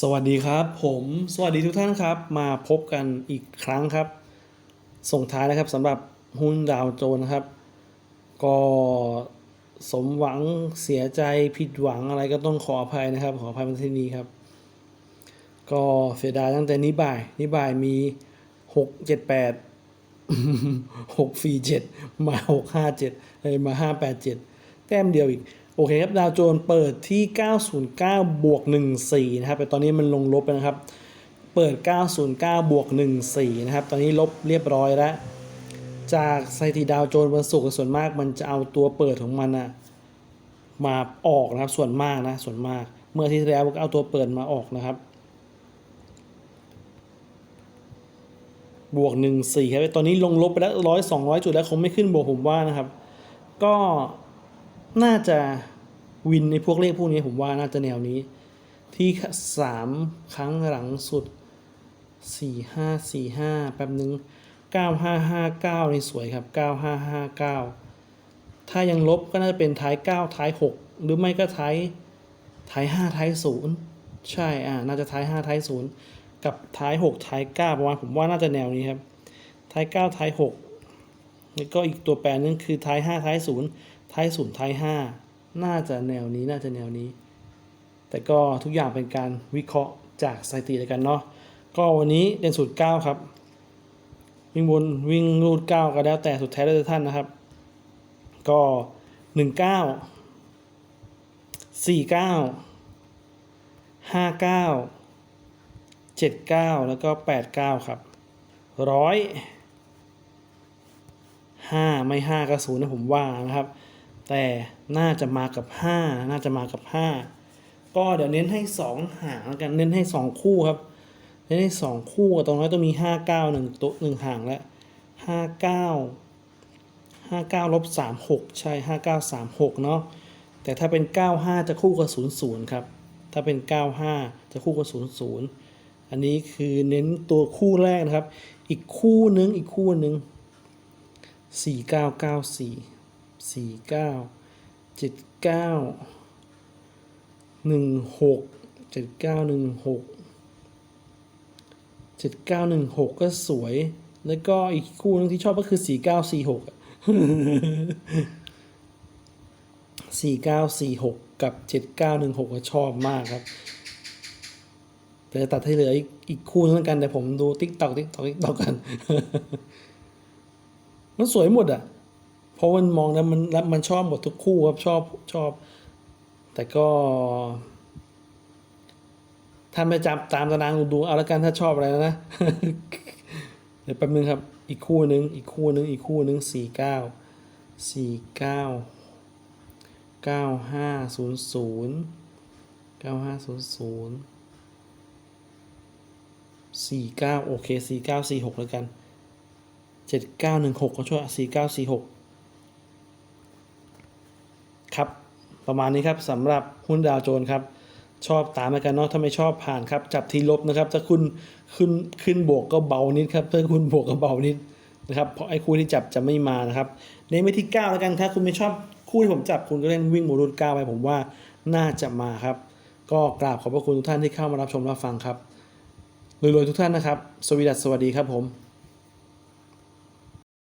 สวัสดีครับผมสวัสดีทุกท่านครับ มาพบกันอีกครั้งครับ ส่งท้ายนะครับสำหรับหุ้นดาวโจนนะครับ ก็สมหวังเสียใจผิดหวังอะไรก็ต้องขออภัยนะครับ ขออภัยมาที่นี้ครับ ก็เสียดายตั้งแต่นี้บ่ายนี้บ่ายมีหกเจ็ดแปดหกสี่เจ็ดมาหกห้าเจ็ดเลยมาห้าแปดเจ็ดแต้มเดียวอีก โอเคครับดาวโจนเปิดที่ 909 บวก 14 นะครับแต่ตอนนี้มันลงลบแล้วนะครับ เปิด 909 บวก 14 นะครับ ตอนนี้ลบเรียบร้อยแล้ว จากสถิติดาวโจนวันศุกร์ส่วนมากมันจะเอาตัวเปิดของมันนะมาออกนะครับ ส่วนมากนะ ส่วนมาก เมื่อที่แล้วก็เอาตัวเปิดมาออกนะครับ บวกหนึ่งสี่ครับ ตอนนี้ลงลบไปแล้วร้อยสองร้อยจุดแล้วคงไม่ขึ้นบวกผมว่านะครับ ก็ น่าจะวินในพวกเลขพวกนี้ผมว่าน่าจะแนวนี้ ที่สามครั้งหลังสุดสี่ห้าสี่ห้าแป๊บนึงเก้าห้าห้าเก้านี่สวยครับเก้าห้าห้าเก้าถ้ายังลบก็น่าจะเป็นท้ายเก้าท้ายหกหรือไม่ก็ท้ายท้ายห้าท้ายศูนย์ใช่อ่าน่าจะท้ายห้าท้ายศูนย์กับท้ายหกท้ายเก้าประมาณผมว่าน่าจะแนวนี้ครับท้ายเก้าท้ายหกแล้วก็อีกตัวแปรนึงคือท้ายห้าท้ายศูนย์ ท้ายศูนย์ท้ายห้าน่าจะแนวนี้น่าจะแนวนี้ แต่ก็ทุกอย่างเป็นการวิเคราะห์จากสถิติแล้วกันเนาะก็วันนี้เด่นสุดเก้าครับ วิ่งบนวิ่งรูดเก้าก็แล้วแต่สุดแท้แล้วแต่ท่านนะครับ ก็หนึ่งเก้าสี่เก้าห้าเก้าเจ็ดเก้าแล้วก็แปดเก้าครับร้อยห้าไม่ห้าก็ศูนย์นะผมว่านะครับ แต่น่าจะมากับห้าน่าจะมากับห้าก็เดี๋ยวเน้นให้สองหางแล้วกันเน้นให้สองคู่ครับ เน้นให้สองคู่ตรงนั้นต้องมีห้าเก้าหนึ่งตัวหนึ่งหางแล้วห้าเก้าห้าเก้าลบสามหกใช่ห้าเก้าสามหกเนาะแต่ถ้าเป็นเก้าห้าจะคู่กับศูนย์ศูนย์ครับ ถ้าเป็นเก้าห้าจะคู่กับศูนย์ศูนย์อันนี้คือเน้นตัวคู่แรกนะครับ อีกคู่หนึ่งอีกคู่หนึ่งสี่เก้าเก้า สี่เก้าเจ็ดเก้าหนึ่งหกเจ็ดเก้าหนึ่งหกเจ็ดเก้าหนึ่งหกก็สวย แล้วก็อีกคู่นึงที่ชอบก็คือสี่เก้าสี่หกสี่เก้าสี่หกกับเจ็ดเก้าหนึ่งหกก็ชอบมากครับ แต่ตัดให้เหลืออีกคู่นึงแล้วกันแต่ผมดูติ๊กตอกติ๊กตอกติ๊กตอกกัน มันสวยหมดอะ ราะมันมองแล้วมันแล้วมันชอบหมดทุกคู่ครับชอบชอบ แต่ก็ถ้าไม่จำตามตารางดูเอาละกันถ้าชอบอะไรนะเดี๋ยวแป๊บนึงครับ อีกคู่หนึ่งอีกคู่หนึ่งอีกคู่หนึ่งสี่เก้าสี่เก้าเก้าห้าศูนย์ศูนย์เก้าห้าศูนย์ศูนย์สี่เก้าโอเคสี่เก้าสี่หกแล้วกันเจ็ดเก้าหนึ่งหกก็ช่วยสี่เก้าสี่หกครับ ประมาณนี้ครับสำหรับหุ้นดาวโจนส์ครับชอบตามไปกันเนาะถ้าไม่ชอบผ่านครับจับทีลบนะครับถ้าคุณขึ้นขึ้นบวกก็เบานิดครับถ้าคุณบวกก็เบานิดนะครับเพราะไอ้คู่ที่จับจะไม่มานะครับเน้นไปที่9แล้วกันถ้าคุณไม่ชอบคู่ที่ผมจับคุณก็เล่นวิ่งโมดูล9ไปผมว่าน่าจะมาครับ ก็กราบขอบพระคุณทุกท่านที่เข้ามารับชมรับฟังครับรวยๆทุกท่านนะครับ สวีดัสสวัสดีครับผม